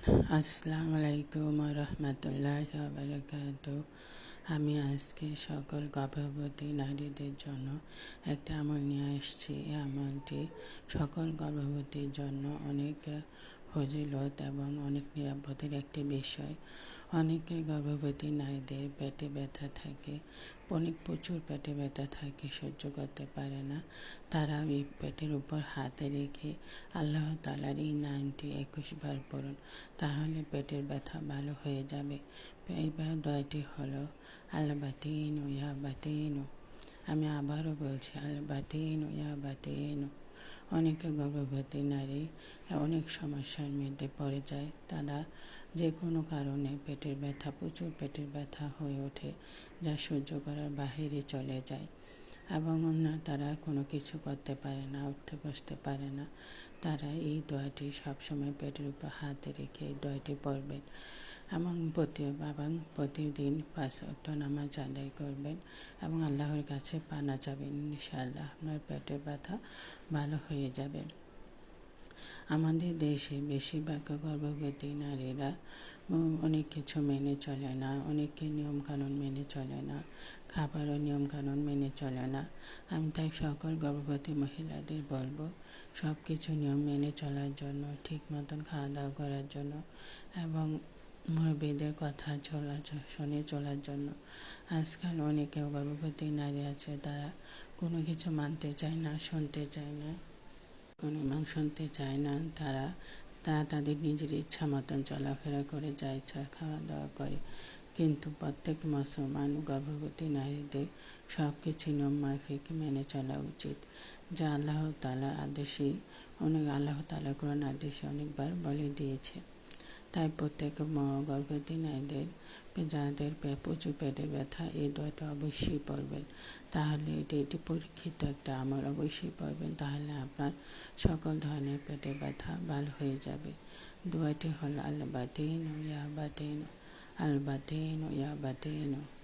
আসসালামু আলাইকুম রহমতুল্লাহ বারকাত আমি আজকে সকল গর্ভবতী নারীদের জন্য একটা আমল নিয়ে আসছি। এই আমলটি সকল গর্ভবতীর জন্য অনেক ফজিলত এবং অনেক নিরাপদের একটি বিষয়। অনেকে গর্ভবতী নারীদের পেটে ব্যথা থাকে, অনেক প্রচুর পেটে ব্যথা থাকে, সহ্য করতে পারে না। তারা এই পেটের উপর হাতে রেখে আল্লাহ তালার এই নাইনটি একুশ বার পড়ুন, তাহলে পেটের ব্যথা ভালো হয়ে যাবে। এইবার দয়টি হলো আল্লাহ বাতিন ইয়া বাতিন আমি আবারও বলছি আল্লাহ বাতিন ইয়া বাতিন অনেকে গর্ভবতী নারী অনেক সমস্যার মধ্যে পড়ে যায়। তারা যে কোনো কারণে পেটের ব্যথা, প্রচুর পেটের ব্যথা হয়ে ওঠে যা সহ্য করার বাহিরে চলে যায় এবং অন্য তারা কোনো কিছু করতে পারে না, উঠতে বসতে পারে না। তারা এই দোয়াটি সবসময় পেটের উপর হাতে রেখে এই দোয়াটি পড়বেন। এবং প্রতি এবং প্রতিদিন পাঁচ অক্ট নামাজ আদায় করবেন এবং আল্লাহর কাছে পানা যাবেন ইনশাআল্লাহ আপনার পেটের ব্যথা ভালো হয়ে যাবে। আমাদের দেশে বেশিরভাগ গর্ভবতী নারীরা অনেক কিছু মেনে চলে না অনেকে নিয়মকানুন মেনে চলে না, খাবারও নিয়মকানুন মেনে চলে না। আমি তাই সকল গর্ভবতী মহিলাদের বলব সব কিছু নিয়ম মেনে চলার জন্য, ঠিক মতন খাওয়া দাওয়া করার জন্য এবং মুরব্বীদের কথা চলা শুনে চলার জন্য। আজকাল অনেকে গর্ভবতী নারী আছে, তারা কোনো কিছু মানতে চায় না, শুনতে চায় না। কোনো মান শুনতে চায় না, তারা, তা তাদের নিজের ইচ্ছা মতন চলাফেরা করে যা ইচ্ছা খাওয়া দাওয়া করে। কিন্তু প্রত্যেক মুসলমান গর্ভবতী নারীদের সব কিছু মাফিক মেনে চলা উচিত। যা আল্লাহ তালার আদেশেই, অনেক আল্লাহ তালা কোরআন আদেশে অনেকবার বলে দিয়েছে। তাই প্রত্যেক গর্ভবতী নারীদের যাদের প্রচুর পেটে ব্যথা, এই দোয়াটা অবশ্যই পড়বেন। তাহলে এটি এটি পরীক্ষিত একটা আমার অবশ্যই পড়বেন। তাহলে আপনার সকল ধরনের পেটে ব্যথা ভালো হয়ে যাবে। দোয়াটি হল আল বাতিন ইয়া বাতিন আল ইয়া